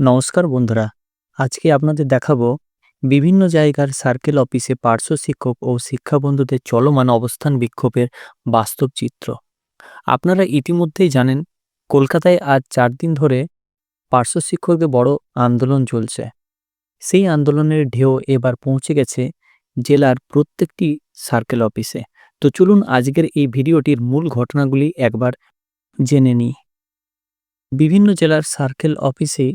নমস্কার বন্ধুরা, আজকে আপনাদের দেখাবো বিভিন্ন জায়গার সার্কেল অফিসে পার্শ্ব শিক্ষক ও শিক্ষা বন্ধুদের চলমান অবস্থান বিক্ষোভের বাস্তব চিত্র। আপনারা ইতিমধ্যেই জানেন, কলকাতায় আজ চার দিন ধরে পার্শ্ব শিক্ষকদের বড় আন্দোলন চলছে। সেই আন্দোলনের ঢেউ এবার পৌঁছে গেছে জেলার প্রত্যেকটি সার্কেল অফিসে তো চলুন আজকের এই ভিডিওটির মূল ঘটনাগুলি একবার জেনে নিই। বিভিন্ন জেলার সার্কেল অফিসে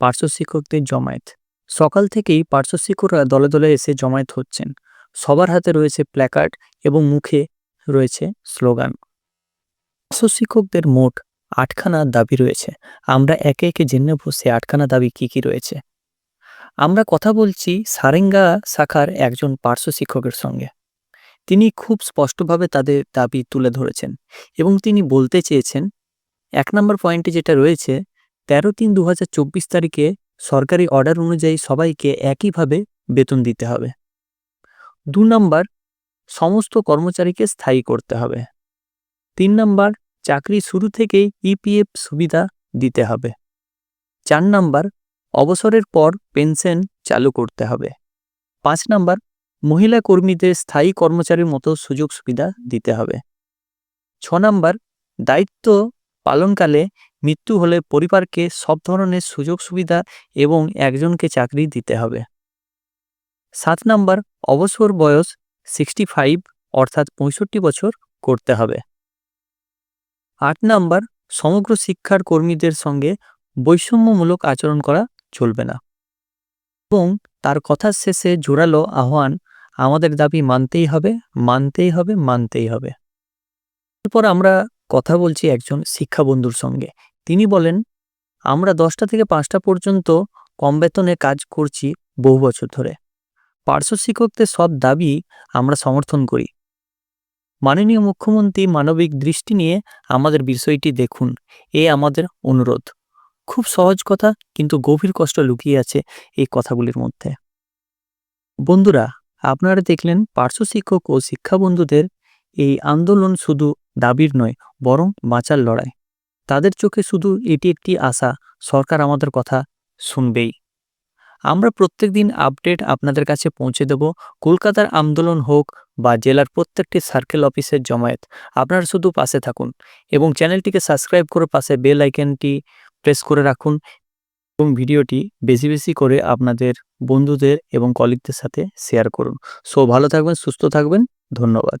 পার্শ্ব শিক্ষকদের জমায়েত। সকাল থেকেই পার্শ্ব শিক্ষকরা দলে দলে এসে জমায়েত হচ্ছেন। সবার হাতে রয়েছে প্ল্যাকার্ড এবং মুখে রয়েছে স্লোগান। পার্শ্ব শিক্ষকদের মোট আটখানা দাবি রয়েছে। আমরা একে একে জেনে নেব সে আটখানা দাবি কি কি রয়েছে। আমরা কথা বলছি সারেঙ্গা শাখার একজন পার্শ্ব শিক্ষকের সঙ্গে। তিনি খুব স্পষ্টভাবে তাদের দাবি তুলে ধরেছেন এবং তিনি বলতে চেয়েছেন, এক নম্বর পয়েন্টে যেটা রয়েছে তেরো তিন দু তারিখে সরকারি অর্ডার অনুযায়ী সবাইকে একইভাবে বেতন দিতে হবে। দু নম্বর, সমস্ত কর্মচারীকে স্থায়ী করতে হবে। তিন নম্বর, চাকরি শুরু থেকেই ইপিএফ সুবিধা দিতে হবে। চার নম্বর, অবসরের পর পেনশন চালু করতে হবে। পাঁচ নম্বর, মহিলা কর্মীদের স্থায়ী কর্মচারীর মতো সুযোগ সুবিধা দিতে হবে। ছ নম্বর, দায়িত্ব পালনকালে মৃত্যু হলে পরিবারকে সব ধরনের সুযোগ সুবিধা এবং একজনকে চাকরি দিতে হবে। সাত নাম্বার, অবসর বয়স সিক্সটি ফাইভ অর্থাৎ পঁয়ষট্টি বছর করতে হবে। আট নাম্বার, সমগ্র শিক্ষার কর্মীদের সঙ্গে বৈষম্যমূলক আচরণ করা চলবে না। এবং তার কথার শেষে জোরালো আহ্বান, আমাদের দাবি মানতেই হবে মানতেই হবে মানতেই হবে। এরপর আমরা কথা বলছি একজন শিক্ষা বন্ধুর সঙ্গে। তিনি বলেন, আমরা দশটা থেকে পাঁচটা পর্যন্ত কম বেতনে কাজ করছি বহু বছর ধরে। পার্শ্ব শিক্ষকদের সব দাবি আমরা সমর্থন করি। মাননীয় মুখ্যমন্ত্রী মানবিক দৃষ্টি নিয়ে আমাদের বিষয়টি দেখুন। এ আমাদের অনুরোধ। খুব সহজ কথা, কিন্তু গভীর কষ্ট লুকিয়ে আছে এই কথাগুলির মধ্যে। বন্ধুরা, আপনারা দেখলেন পার্শ্ব শিক্ষক ও শিক্ষা বন্ধুদের এই আন্দোলন শুধু দাবির নয়, বরং বাঁচার লড়াই। তাদের চোখে শুধু এটি একটি আশা, সরকার আমাদের কথা শুনবেই। আমরা প্রত্যেক দিন আপডেট আপনাদের কাছে পৌঁছে দেব। কলকাতার আন্দোলন হোক বা জেলার প্রত্যেকটি সার্কেল অফিসের জমায়েত, আপনারা শুধু পাশে থাকুন এবং চ্যানেলটিকে সাবস্ক্রাইব করে পাশে বেল আইকনটি প্রেস করে রাখুন এবং ভিডিওটি বেশি বেশি করে আপনাদের বন্ধুদের এবং কলিগদের সাথে শেয়ার করুন। সো ভালো থাকবেন, সুস্থ থাকবেন, ধন্যবাদ।